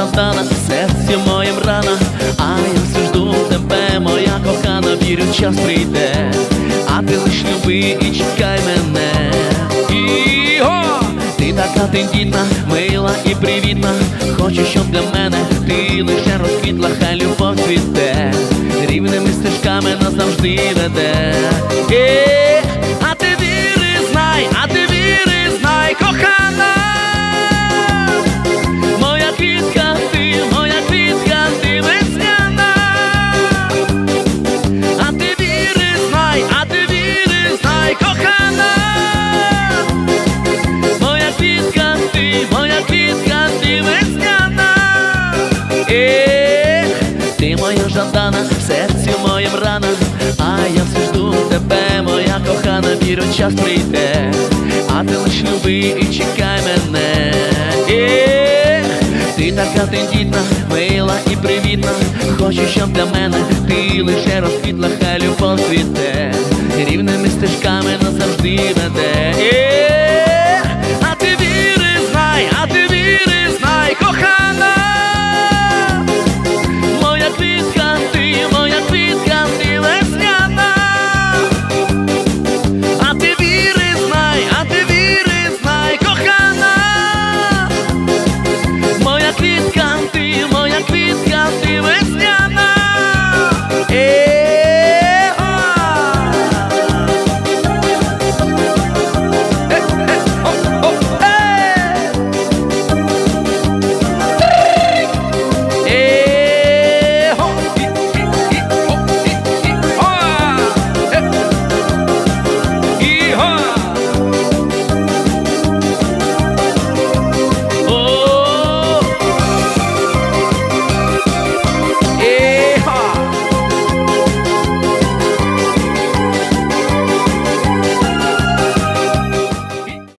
завдана, серці моєм рана, а я все жду тебе, моя кохана, вірю, час прийде, а ти лиш люби і чекай мене. Іго! Ти така тендітна, мила і привітна. Хочу, щоб для мене ти лише розквітла, хай любов цвіте ти моя жадана, в серці моєм рана, а я все жду тебе, моя кохана, віру, час прийде, а ти лиш люби і чекай мене. Ех, ти така тендітна, мила і привітна. Хочу, щоб для мене ти лише розквітла, хай любов цвіте,